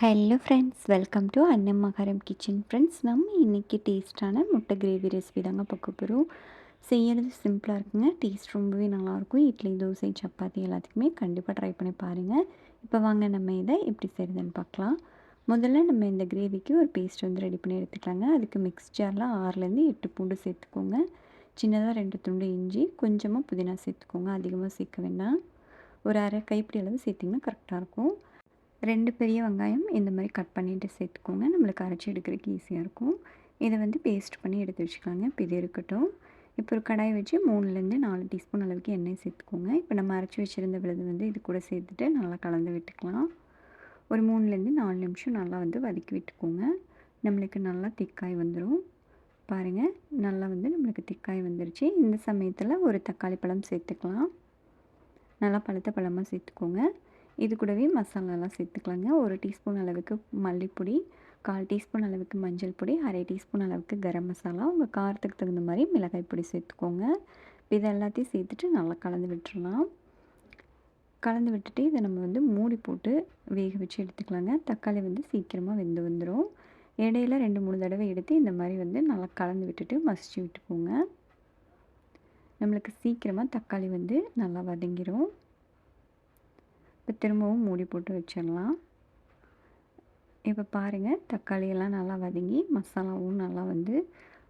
Hello friends welcome to Annamakaram kitchen friends நம்ம இன்றைக்கி டேஸ்ட்டான முட்டை கிரேவி ரெசிபி தாங்க பார்க்க போகிறோம் செய்யறது சிம்பிளாக இருக்குங்க. டேஸ்ட் ரொம்பவே நல்லாயிருக்கும். இட்லி தோசை சப்பாத்தி எல்லாத்துக்குமே கண்டிப்பாக ட்ரை பண்ணி பாருங்கள் இப்போ வாங்க நம்ம இதை எப்படி செய்கிறதுன்னு பார்க்கலாம். முதல்ல நம்ம இந்த கிரேவிக்கு ஒரு பேஸ்ட் வந்து ரெடி பண்ணி எடுத்துக்கலாங்க. அதுக்கு மிக்ஸ் ஜாரில் ஆறுலேருந்து எட்டு பூண்டு சேர்த்துக்கோங்க. சின்னதாக ரெண்டு துண்டு இஞ்சி கொஞ்சமாக புதினா சேர்த்துக்கோங்க. அதிகமாக சேர்க்க வேண்டாம். ஒரு அரை கைப்பிடி அளவு சேர்த்திங்கன்னா கரெக்டாக இருக்கும். ரெண்டு பெரிய வெங்காயம் இந்த மாதிரி கட் பண்ணிவிட்டு சேர்த்துக்கோங்க. நம்மளுக்கு அரைச்சி எடுக்கிறதுக்கு ஈஸியாக இருக்கும். இதை வந்து பேஸ்ட் பண்ணி எடுத்து வச்சுக்கலாங்க. இப்போ இது இருக்கட்டும். இப்போ ஒரு கடாய் வச்சு மூணுலேருந்து நாலு டீஸ்பூன் அளவுக்கு எண்ணெய் சேர்த்துக்கோங்க. இப்போ நம்ம அரைச்சி வச்சுருந்த விழுது வந்து இது கூட சேர்த்துட்டு நல்லா கலந்து விட்டுக்கலாம். ஒரு மூணுலேருந்து நாலு நிமிஷம் நல்லா வந்து வதக்கி விட்டுக்கோங்க. நம்மளுக்கு நல்லா திக்காய் வந்துடும் பாருங்கள் நல்லா வந்து நம்மளுக்கு திக்காய் வந்துருச்சு. இந்த சமயத்தில் ஒரு தக்காளி பழம் சேர்த்துக்கலாம். நல்லா பழுத்த பழமாக சேர்த்துக்கோங்க. இது கூடவே மசாலாலாம் சேர்த்துக்கலாங்க. ஒரு டீஸ்பூன் அளவுக்கு மல்லிப்பொடி கால் டீஸ்பூன் அளவுக்கு மஞ்சள் பொடி அரை டீஸ்பூன் அளவுக்கு கரம் மசாலா. உங்கள் காரத்துக்கு தகுந்த மாதிரி மிளகாய் பொடி சேர்த்துக்கோங்க. இதை எல்லாத்தையும் சேர்த்துட்டு நல்லா கலந்து விட்டுடலாம் கலந்து விட்டுட்டு இதை நம்ம வந்து மூடி போட்டு வேக வச்சு எடுத்துக்கலாங்க. தக்காளி வந்து சீக்கிரமாக வெந்து வந்துடும் இடையில ரெண்டு மூணு தடவை எடுத்து இந்த மாதிரி வந்து நல்லா கலந்து விட்டுட்டு மசிச்சு விட்டுக்கோங்க. நம்மளுக்கு சீக்கிரமாக தக்காளி வந்து நல்லா வதங்கிடும் இப்போ திரும்பவும் மூடி போட்டு வச்சிடலாம். இப்போ பாருங்கள் தக்காளியெல்லாம் நல்லா வதங்கி மசாலாவும் நல்லா வந்து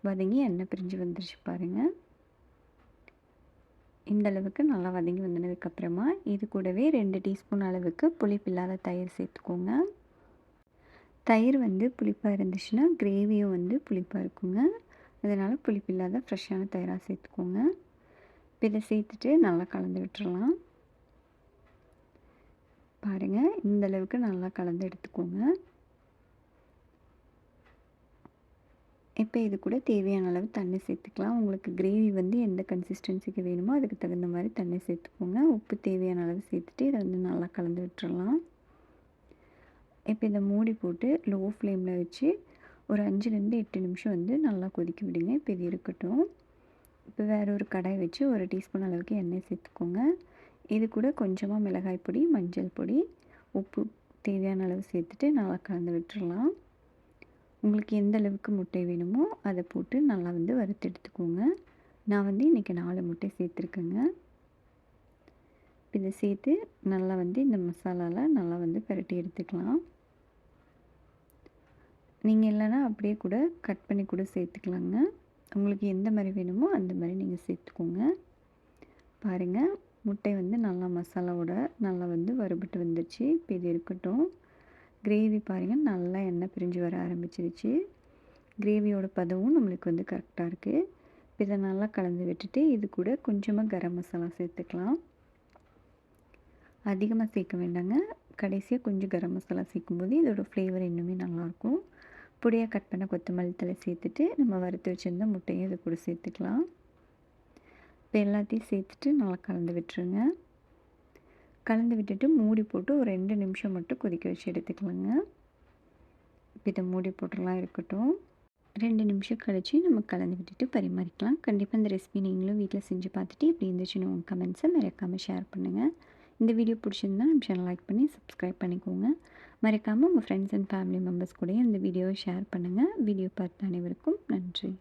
வதங்கி எண்ணெய் பிரிஞ்சு வந்துருச்சு பாருங்கள் இந்த அளவுக்கு நல்லா வதங்கி வந்ததுக்கப்புறமா இது கூடவே ரெண்டு டீஸ்பூன் அளவுக்கு புளிப்பில்லாத தயிர் சேர்த்துக்கோங்க. தயிர் வந்து புளிப்பாக இருந்துச்சுன்னா கிரேவியும் வந்து புளிப்பாக இருக்குங்க. அதனால் புளிப்பில்லாத ஃப்ரெஷ்ஷான தயிராக சேர்த்துக்கோங்க. இதை சேர்த்துட்டு நல்லா கலந்து விட்டுறலாம். பாருங்கள் இந்த அளவுக்கு நல்லா கலந்து எடுத்துக்கோங்க. இப்போ இது கூட தேவையான அளவு தண்ணி சேர்த்துக்கலாம். உங்களுக்கு கிரேவி வந்து எந்த கன்சிஸ்டன்சிக்கு வேணுமோ அதுக்கு தகுந்த மாதிரி தண்ணி சேர்த்துக்கோங்க. உப்பு தேவையான அளவு சேர்த்துட்டு இதை வந்து நல்லா கலந்து விட்டுறலாம். இப்போ இதை மூடி போட்டு லோ ஃப்ளேமில் வச்சு ஒரு அஞ்சுலேருந்து எட்டு நிமிஷம் வந்து நல்லா கொதிக்க விடுங்க. இப்போ இது இருக்கட்டும். இப்போ வேறு ஒரு கடாய் வச்சு ஒரு டீஸ்பூன் அளவுக்கு எண்ணெய் சேர்த்துக்கோங்க. இது கூட கொஞ்சமாக மிளகாய் பொடி மஞ்சள் பொடி உப்பு தேவையான அளவு சேர்த்துட்டு நல்லா கலந்து விட்டுடலாம் உங்களுக்கு எந்த அளவுக்கு முட்டை வேணுமோ அதை போட்டு நல்லா வந்து வறுத்து எடுத்துக்கோங்க. நான் வந்து இன்றைக்கி நாலு முட்டை சேர்த்துருக்கேங்க. இதை சேர்த்து நல்லா வந்து இந்த மசாலாவில் நல்லா வந்து பரட்டி எடுத்துக்கலாம். நீங்கள் இல்லைன்னா அப்படியே கூட கட் பண்ணி கூட சேர்த்துக்கலாங்க. உங்களுக்கு எந்த மாதிரி வேணுமோ அந்த மாதிரி நீங்கள் சேர்த்துக்கோங்க. பாருங்கள் முட்டை வந்து நல்லா மசாலாவோட நல்லா வந்து வறுபட்டு வந்துடுச்சு இப்போ இது இருக்கட்டும். கிரேவி பாருங்கள் நல்லா எண்ணெய் பிரிஞ்சு வர ஆரம்பிச்சிருச்சு. கிரேவியோட பதவும் நம்மளுக்கு வந்து கரெக்டாக இருக்குது இப்போ இதை நல்லா கலந்து விட்டுட்டு இது கூட கொஞ்சமாக கரம் மசாலா சேர்த்துக்கலாம். அதிகமாக சேர்க்க வேண்டாங்க. கடைசியாக கொஞ்சம் கரம் மசாலா சேர்க்கும்போது இதோட ஃப்ளேவர் இன்னுமே நல்லாயிருக்கும் பொடியாக கட் பண்ண கொத்தமல்லி தலை சேர்த்துட்டு நம்ம வறுத்து வச்சுருந்த முட்டையும் இது கூட சேர்த்துக்கலாம். இப்போ எல்லாத்தையும் சேர்த்துட்டு நல்லா கலந்து விட்டுருங்க. கலந்து விட்டுட்டு மூடி போட்டு ஒரு ரெண்டு நிமிஷம் மட்டும் கொதிக்க வச்சு எடுத்துக்கலாங்க இப்போ இதை மூடி போட்டுலாம் இருக்கட்டும். ரெண்டு நிமிஷம் கழித்து நம்ம கலந்து விட்டுட்டு பரிமாறிக்கலாம். கண்டிப்பாக இந்த ரெசிபி நீங்களும் வீட்டில் செஞ்சு பார்த்துட்டு இப்படி இருந்துச்சுன்னு உங்கள் கமெண்ட்ஸை மறக்காமல் ஷேர் பண்ணுங்கள் இந்த வீடியோ பிடிச்சிருந்தா நம்ம சேனல் லைக் பண்ணி சப்ஸ்கிரைப் பண்ணிக்கோங்க. மறக்காமல் உங்கள் ஃப்ரெண்ட்ஸ் அண்ட் ஃபேமிலி மெம்பர்ஸ் கூடயும் இந்த வீடியோவை ஷேர் பண்ணுங்கள் வீடியோ பார்த்த அனைவருக்கும் நன்றி.